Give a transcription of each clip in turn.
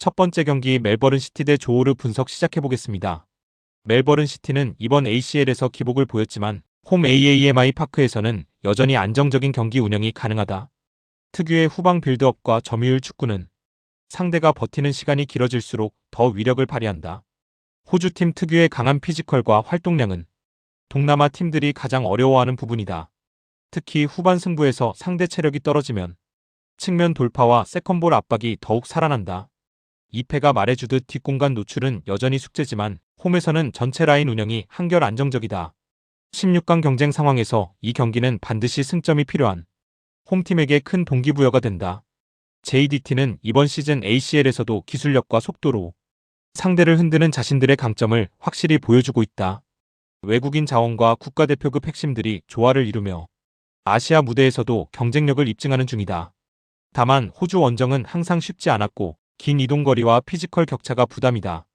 첫 번째 경기 멜버른 시티 대 조호르 분석 시작해 보겠습니다. 멜버른 시티는 이번 ACL에서 기복을 보였지만 홈 AAMI 파크에서는 여전히 안정적인 경기 운영이 가능하다. 특유의 후방 빌드업과 점유율 축구는 상대가 버티는 시간이 길어질수록 더 위력을 발휘한다. 호주팀 특유의 강한 피지컬과 활동량은 동남아 팀들이 가장 어려워하는 부분이다. 특히 후반 승부에서 상대 체력이 떨어지면 측면 돌파와 세컨볼 압박이 더욱 살아난다. 2패가 말해주듯 뒷공간 노출은 여전히 숙제지만 홈에서는 전체 라인 운영이 한결 안정적이다. 16강 경쟁 상황에서 이 경기는 반드시 승점이 필요한 홈팀에게 큰 동기부여가 된다. JDT는 이번 시즌 ACL에서도 기술력과 속도로 상대를 흔드는 자신들의 강점을 확실히 보여주고 있다. 외국인 자원과 국가대표급 핵심들이 조화를 이루며 아시아 무대에서도 경쟁력을 입증하는 중이다. 다만 호주 원정은 항상 쉽지 않았고 긴 이동거리와 피지컬 격차가 부담이다.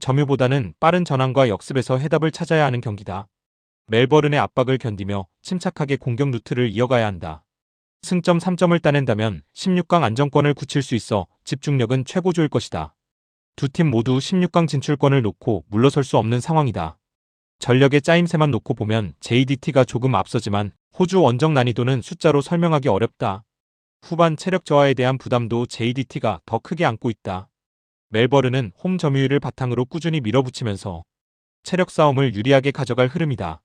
점유보다는 빠른 전환과 역습에서 해답을 찾아야 하는 경기다. 멜버른의 압박을 견디며 침착하게 공격 루트를 이어가야 한다. 승점 3점을 따낸다면 16강 안정권을 굳힐 수 있어 집중력은 최고조일 것이다. 두 팀 모두 16강 진출권을 놓고 물러설 수 없는 상황이다. 전력의 짜임새만 놓고 보면 JDT가 조금 앞서지만 호주 원정 난이도는 숫자로 설명하기 어렵다. 후반 체력 저하에 대한 부담도 JDT가 더 크게 안고 있다. 멜버른은 홈 점유율을 바탕으로 꾸준히 밀어붙이면서 체력 싸움을 유리하게 가져갈 흐름이다.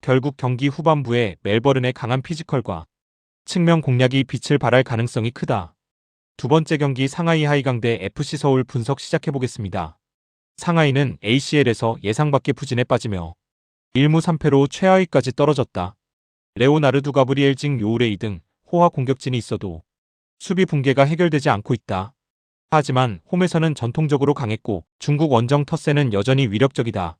결국 경기 후반부에 멜버른의 강한 피지컬과 측면 공략이 빛을 발할 가능성이 크다. 두 번째 경기 상하이 하이강 대 FC 서울 분석 시작해보겠습니다. 상하이는 ACL에서 예상 밖의 부진에 빠지며 1무 3패로 최하위까지 떨어졌다. 레오나르두 가브리엘 징 요우레이 등 호화 공격진이 있어도 수비 붕괴가 해결되지 않고 있다. 하지만 홈에서는 전통적으로 강했고 중국 원정 터세는 여전히 위력적이다.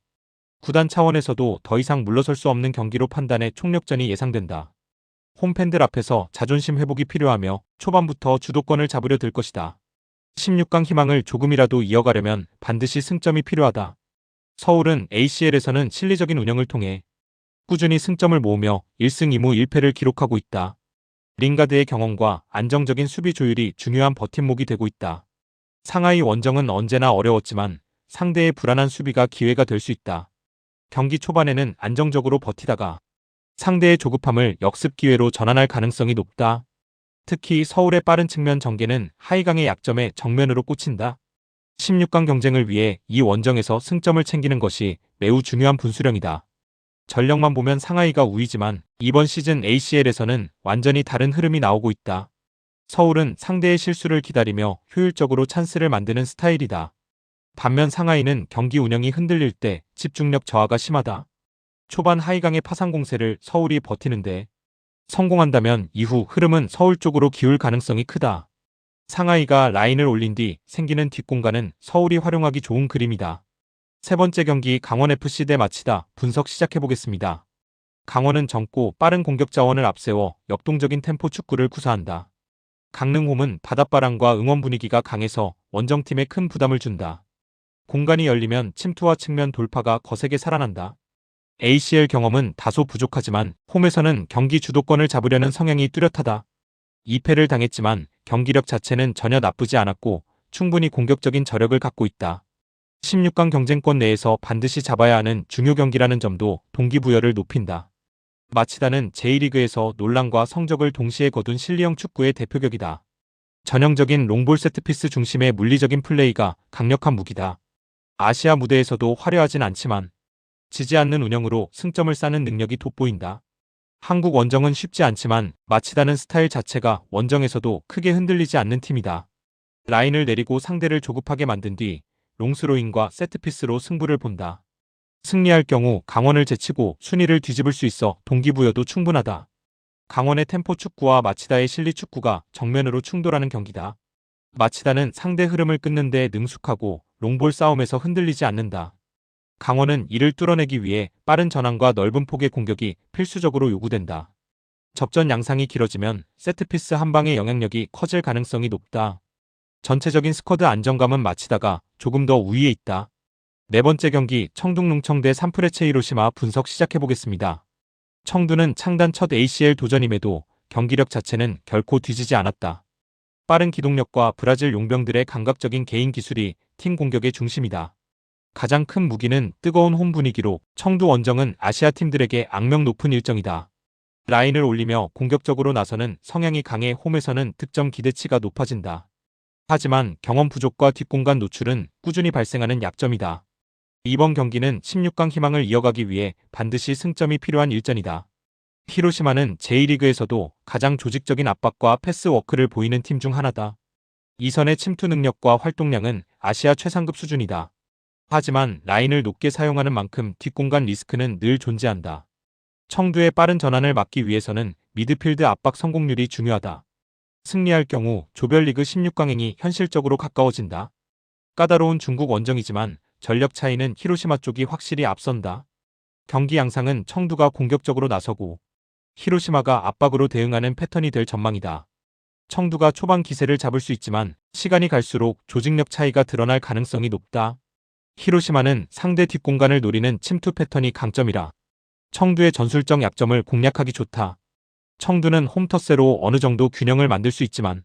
구단 차원에서도 더 이상 물러설 수 없는 경기로 판단해 총력전이 예상된다. 홈팬들 앞에서 자존심 회복이 필요하며 초반부터 주도권을 잡으려 들 것이다. 16강 희망을 조금이라도 이어가려면 반드시 승점이 필요하다. 서울은 ACL에서는 실리적인 운영을 통해 꾸준히 승점을 모으며 1승 2무 1패를 기록하고 있다. 링가드의 경험과 안정적인 수비 조율이 중요한 버팀목이 되고 있다. 상하이 원정은 언제나 어려웠지만 상대의 불안한 수비가 기회가 될 수 있다. 경기 초반에는 안정적으로 버티다가 상대의 조급함을 역습 기회로 전환할 가능성이 높다. 특히 서울의 빠른 측면 전개는 하이강의 약점에 정면으로 꽂힌다. 16강 경쟁을 위해 이 원정에서 승점을 챙기는 것이 매우 중요한 분수령이다. 전력만 보면 상하이가 우위지만 이번 시즌 ACL에서는 완전히 다른 흐름이 나오고 있다. 서울은 상대의 실수를 기다리며 효율적으로 찬스를 만드는 스타일이다. 반면 상하이는 경기 운영이 흔들릴 때 집중력 저하가 심하다. 초반 하이강의 파상 공세를 서울이 버티는데 성공한다면 이후 흐름은 서울 쪽으로 기울 가능성이 크다. 상하이가 라인을 올린 뒤 생기는 뒷공간은 서울이 활용하기 좋은 그림이다. 세 번째 경기 강원FC 대 마치다 분석 시작해보겠습니다. 강원은 젊고 빠른 공격 자원을 앞세워 역동적인 템포 축구를 구사한다. 강릉홈은 바닷바람과 응원 분위기가 강해서 원정팀에 큰 부담을 준다. 공간이 열리면 침투와 측면 돌파가 거세게 살아난다. ACL 경험은 다소 부족하지만 홈에서는 경기 주도권을 잡으려는 성향이 뚜렷하다. 2패를 당했지만 경기력 자체는 전혀 나쁘지 않았고 충분히 공격적인 저력을 갖고 있다. 16강 경쟁권 내에서 반드시 잡아야 하는 중요 경기라는 점도 동기부여를 높인다. 마치다는 J리그에서 논란과 성적을 동시에 거둔 실리형 축구의 대표격이다. 전형적인 롱볼 세트피스 중심의 물리적인 플레이가 강력한 무기다. 아시아 무대에서도 화려하진 않지만 지지 않는 운영으로 승점을 쌓는 능력이 돋보인다. 한국 원정은 쉽지 않지만 마치다는 스타일 자체가 원정에서도 크게 흔들리지 않는 팀이다. 라인을 내리고 상대를 조급하게 만든 뒤 롱스로잉과 세트피스로 승부를 본다. 승리할 경우 강원을 제치고 순위를 뒤집을 수 있어 동기부여도 충분하다. 강원의 템포 축구와 마치다의 실리 축구가 정면으로 충돌하는 경기다. 마치다는 상대 흐름을 끊는 데 능숙하고 롱볼 싸움에서 흔들리지 않는다. 강원은 이를 뚫어내기 위해 빠른 전환과 넓은 폭의 공격이 필수적으로 요구된다. 접전 양상이 길어지면 세트피스 한 방의 영향력이 커질 가능성이 높다. 전체적인 스쿼드 안정감은 마치다가 조금 더 우위에 있다. 네 번째 경기 청둥농청 대 산프레체 히로시마 분석 시작해보겠습니다. 청두는 창단 첫 ACL 도전임에도 경기력 자체는 결코 뒤지지 않았다. 빠른 기동력과 브라질 용병들의 감각적인 개인 기술이 팀 공격의 중심이다. 가장 큰 무기는 뜨거운 홈 분위기로 청두 원정은 아시아 팀들에게 악명 높은 일정이다. 라인을 올리며 공격적으로 나서는 성향이 강해 홈에서는 득점 기대치가 높아진다. 하지만 경험 부족과 뒷공간 노출은 꾸준히 발생하는 약점이다. 이번 경기는 16강 희망을 이어가기 위해 반드시 승점이 필요한 일전이다. 히로시마는 제1리그에서도 가장 조직적인 압박과 패스워크를 보이는 팀 중 하나다. 이선의 침투 능력과 활동량은 아시아 최상급 수준이다. 하지만 라인을 높게 사용하는 만큼 뒷공간 리스크는 늘 존재한다. 청두의 빠른 전환을 막기 위해서는 미드필드 압박 성공률이 중요하다. 승리할 경우 조별리그 16강행이 현실적으로 가까워진다. 까다로운 중국 원정이지만 전력 차이는 히로시마 쪽이 확실히 앞선다. 경기 양상은 청두가 공격적으로 나서고 히로시마가 압박으로 대응하는 패턴이 될 전망이다. 청두가 초반 기세를 잡을 수 있지만 시간이 갈수록 조직력 차이가 드러날 가능성이 높다. 히로시마는 상대 뒷공간을 노리는 침투 패턴이 강점이라 청두의 전술적 약점을 공략하기 좋다. 청두는 홈터세로 어느 정도 균형을 만들 수 있지만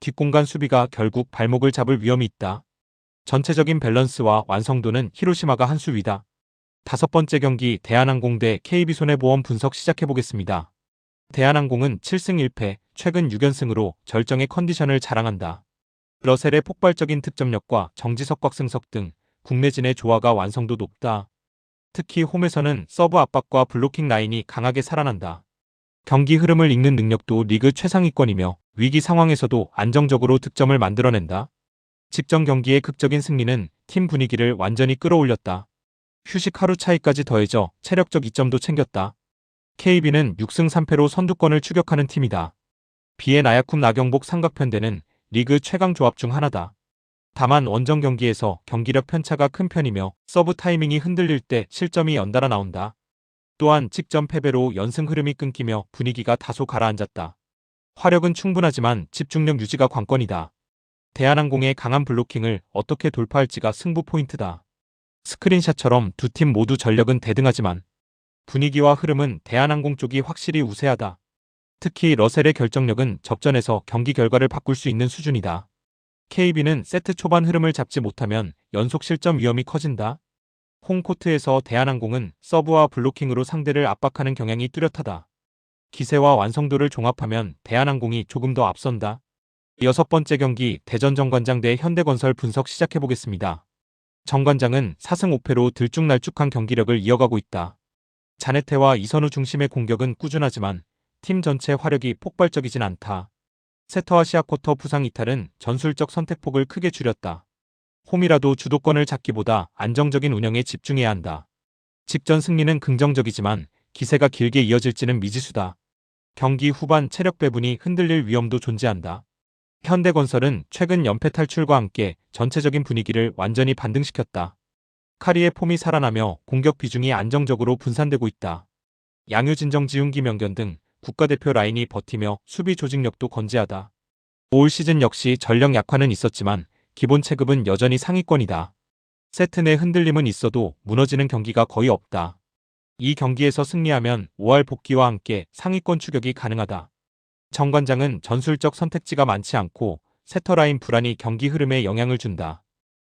뒷공간 수비가 결국 발목을 잡을 위험이 있다. 전체적인 밸런스와 완성도는 히로시마가 한 수 위다. 다섯 번째 경기 대한항공 대 KB손해보험 분석 시작해보겠습니다. 대한항공은 7승 1패, 최근 6연승으로 절정의 컨디션을 자랑한다. 러셀의 폭발적인 득점력과 정지석 곽승석 등 국내진의 조화가 완성도 높다. 특히 홈에서는 서브 압박과 블로킹 라인이 강하게 살아난다. 경기 흐름을 읽는 능력도 리그 최상위권이며 위기 상황에서도 안정적으로 득점을 만들어낸다. 직전 경기의 극적인 승리는 팀 분위기를 완전히 끌어올렸다. 휴식 하루 차이까지 더해져 체력적 이점도 챙겼다. KB는 6승 3패로 선두권을 추격하는 팀이다. 비의 나야쿰 나경복 삼각편대는 리그 최강 조합 중 하나다. 다만 원정 경기에서 경기력 편차가 큰 편이며 서브 타이밍이 흔들릴 때 실점이 연달아 나온다. 또한 직전 패배로 연승 흐름이 끊기며 분위기가 다소 가라앉았다. 화력은 충분하지만 집중력 유지가 관건이다. 대한항공의 강한 블로킹을 어떻게 돌파할지가 승부 포인트다. 스크린샷처럼 두 팀 모두 전력은 대등하지만 분위기와 흐름은 대한항공 쪽이 확실히 우세하다. 특히 러셀의 결정력은 접전에서 경기 결과를 바꿀 수 있는 수준이다. KB는 세트 초반 흐름을 잡지 못하면 연속 실점 위험이 커진다. 홈코트에서 대한항공은 서브와 블로킹으로 상대를 압박하는 경향이 뚜렷하다. 기세와 완성도를 종합하면 대한항공이 조금 더 앞선다. 여섯 번째 경기 대전 정관장 대 현대건설 분석 시작해보겠습니다. 정관장은 4승 5패로 들쭉날쭉한 경기력을 이어가고 있다. 자네테와 이선우 중심의 공격은 꾸준하지만 팀 전체 화력이 폭발적이진 않다. 세터아시아 쿼터 부상 이탈은 전술적 선택폭을 크게 줄였다. 홈이라도 주도권을 잡기보다 안정적인 운영에 집중해야 한다. 직전 승리는 긍정적이지만 기세가 길게 이어질지는 미지수다. 경기 후반 체력 배분이 흔들릴 위험도 존재한다. 현대건설은 최근 연패 탈출과 함께 전체적인 분위기를 완전히 반등시켰다. 카리의 폼이 살아나며 공격 비중이 안정적으로 분산되고 있다. 양유진정 지훈기 명견 등 국가대표 라인이 버티며 수비 조직력도 건재하다. 올 시즌 역시 전력 약화는 있었지만 기본 체급은 여전히 상위권이다. 세트 내 흔들림은 있어도 무너지는 경기가 거의 없다. 이 경기에서 승리하면 5할 복귀와 함께 상위권 추격이 가능하다. 정관장은 전술적 선택지가 많지 않고 세터라인 불안이 경기 흐름에 영향을 준다.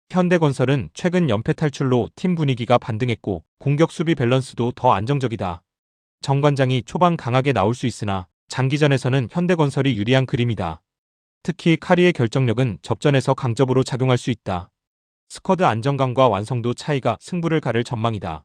현대건설은 최근 연패 탈출로 팀 분위기가 반등했고 공격 수비 밸런스도 더 안정적이다. 정관장이 초반 강하게 나올 수 있으나 장기전에서는 현대건설이 유리한 그림이다. 특히 카리의 결정력은 접전에서 강접으로 작용할 수 있다. 스쿼드 안정감과 완성도 차이가 승부를 가를 전망이다.